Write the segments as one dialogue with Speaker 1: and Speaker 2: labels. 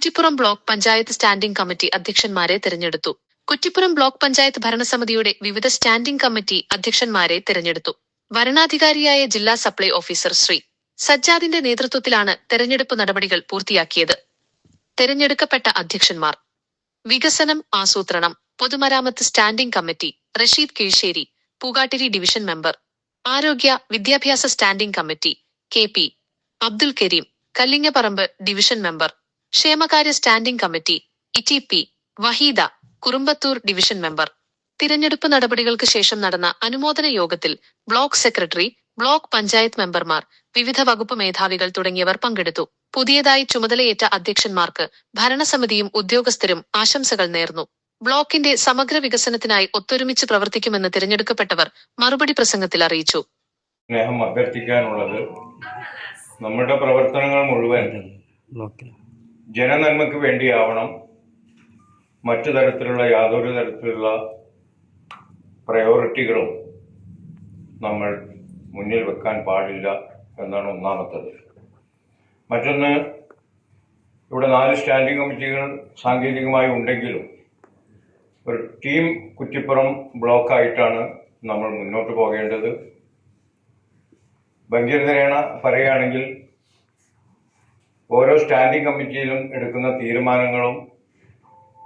Speaker 1: Kuttippuram block panchayat standing committee അധ്യക്ഷന്മാരെ തിരഞ്ഞെടുത്തു. Kuttippuram block panchayat ഭരണസമിതിയുടെ വിവിധ സ്റ്റാൻഡിംഗ് കമ്മിറ്റി അധ്യക്ഷന്മാരെ തിരഞ്ഞെടുത്തു. വരണാധികാരിയായ ജില്ലാ സപ്ലൈ ഓഫീസർ ശ്രീ സജ്ജാദിന്റെ നേതൃത്വത്തിലാണ് തെരഞ്ഞെടുപ്പ് നടപടികൾ പൂർത്തിയാക്കിയത്. തെരഞ്ഞെടുക്കപ്പെട്ട അധ്യക്ഷന്മാർ. വികസനം ആസൂത്രണം. പൊതുമരാമത്ത് standing committee. Rasheed Keezhissery. Pookattiri division member. ആരോഗ്യ വിദ്യാഭ്യാസ standing committee. K P. Abdul Karim. Kallingaparamba division member. ക്ഷേമകാര്യ standing committee E P Waheeda Kurumbathur division member. തിരഞ്ഞെടുപ്പ് നടപടികൾക്ക് ശേഷം നടന്ന അനുമോദന യോഗത്തിൽ ബ്ലോക്ക് സെക്രട്ടറി ബ്ലോക്ക് പഞ്ചായത്ത് മെമ്പർമാർ വിവിധ വകുപ്പ് മേധാവികൾ തുടങ്ങിയവർ പങ്കെടുത്തു. പുതിയതായി ചുമതലയേറ്റ അധ്യക്ഷന്മാർക്ക് ഭരണസമിതിയും ഉദ്യോഗസ്ഥരും ആശംസകൾ നേർന്നു. ബ്ലോക്കിന്റെ സമഗ്ര വികസനത്തിനായി ഒത്തൊരുമിച്ച് പ്രവർത്തിക്കുമെന്ന് തിരഞ്ഞെടുക്കപ്പെട്ടവർ മറുപടി പ്രസംഗത്തിൽ അറിയിച്ചു.
Speaker 2: സ്നേഹം അഭ്യർത്ഥിക്കാനുള്ളത് നമ്മുടെ പ്രവർത്തനങ്ങൾ മുഴുവൻ ജനനന്മയ്ക്ക് വേണ്ടിയാവണം മറ്റു തരത്തിലുള്ള യാതൊരു തരത്തിലുള്ള പ്രയോറിറ്റികളും നമ്മൾ മുന്നിൽ വെക്കാൻ പാടില്ല എന്നാണ് ഒന്നാമത്തത്. മറ്റൊന്ന് ഇവിടെ നാല് സ്റ്റാൻഡിംഗ് കമ്മിറ്റികൾ സാങ്കേതികമായി ഉണ്ടെങ്കിലും ഒരു ടീം കുറ്റിപ്പുറം ബ്ലോക്കായിട്ടാണ് നമ്മൾ മുന്നോട്ട് പോകേണ്ടത്. ഭംഗീരതരേണ പറയുകയാണെങ്കിൽ ഓരോ സ്റ്റാൻഡിംഗ് കമ്മിറ്റിയിലും എടുക്കുന്ന തീരുമാനങ്ങളും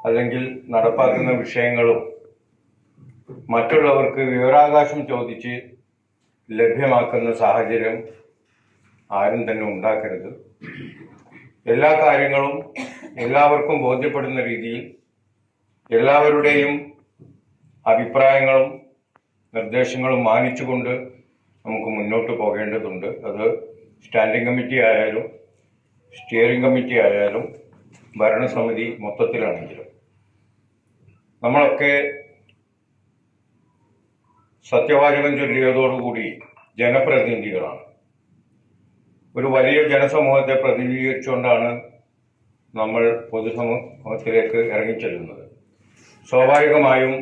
Speaker 2: അല്ലെങ്കിൽ നടപ്പാക്കുന്ന വിഷയങ്ങളും മറ്റുള്ളവർക്ക് വിവരാവകാശം ചോദിച്ച് ലഭ്യമാക്കുന്ന സാഹചര്യം ആരും തന്നെ ഉണ്ടാക്കരുത്. എല്ലാ കാര്യങ്ങളും എല്ലാവർക്കും ബോധ്യപ്പെടുന്ന രീതിയിൽ എല്ലാവരുടെയും അഭിപ്രായങ്ങളും നിർദ്ദേശങ്ങളും മാനിച്ചുകൊണ്ട് നമുക്ക് മുന്നോട്ട് പോകേണ്ടതുണ്ട്. അത് സ്റ്റാൻഡിംഗ് കമ്മിറ്റി ആയാലും സ്റ്റിയറിംഗ് കമ്മിറ്റി ആയാലും ഭരണസമിതി മൊത്തത്തിലാണെങ്കിലും നമ്മളൊക്കെ സത്യവാചകം ചൊല്ലിയതോടുകൂടി ജനപ്രതിനിധികളാണ്. ഒരു വലിയ ജനസമൂഹത്തെ പ്രതിനിധീകരിച്ചുകൊണ്ടാണ് നമ്മൾ പൊതുസമൂഹത്തിലേക്ക് ഇറങ്ങിച്ചെല്ലുന്നത്. സ്വാഭാവികമായും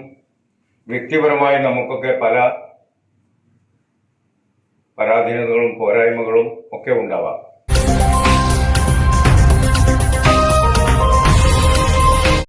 Speaker 2: വ്യക്തിപരമായി നമുക്കൊക്കെ പല പരാധീനതകളും പോരായ്മകളും ഒക്കെ ഉണ്ടാവാം.